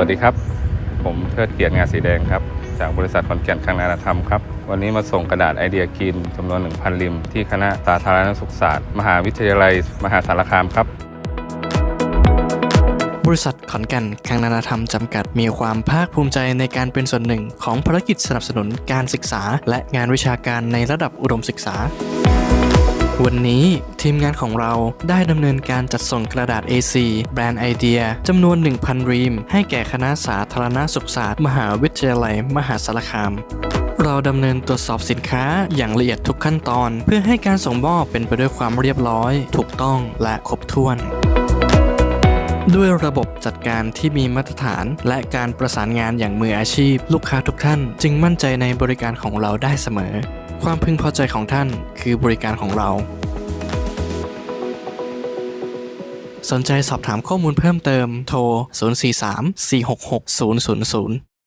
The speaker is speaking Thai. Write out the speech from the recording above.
วัสดีครับ ผมเทิดเกียรติงานสีแดงครับ จากบริษัทขอนแก่นคังนานธรรมครับ วันนี้มาส่งกระดาษไอเดียกินจำนวน 1,000 ริม ที่คณะสาธารณสุขศาสตร์ มหาวิทยาลัย มหาสารคามครับ บริษัทขอนแก่นคังนานาธรรมจำกัด มีความภาคภูมิใจในการเป็นส่วนหนึ่ง ของภารกิจสนับสนุนการศึกษา และงานวิชาการในระดับอุดมศึกษา วันนี้ทีมงานของเราได้ดำเนินการจัดส่งกระดาษ A4 แบรนด์ไอเดียจำนวน 1,000 รีม ให้แก่คณะสาธารณสุขศาสตร์ มหาวิทยาลัย มหาสารคาม เราดำเนินตรวจสอบสินค้าอย่างละเอียดทุกขั้นตอน เพื่อให้การส่งมอบเป็นไปด้วยความเรียบร้อย ถูกต้องและครบถ้วน ด้วยระบบจัดการที่มีมาตรฐาน และการประสานงานอย่างมืออาชีพ ลูกค้าทุกท่าน จึงมั่นใจในบริการของเราได้เสมอ ความพึงพอใจของท่านคือบริการของเรา สนใจสอบถามข้อมูลเพิ่มเติมโทร 043 466 000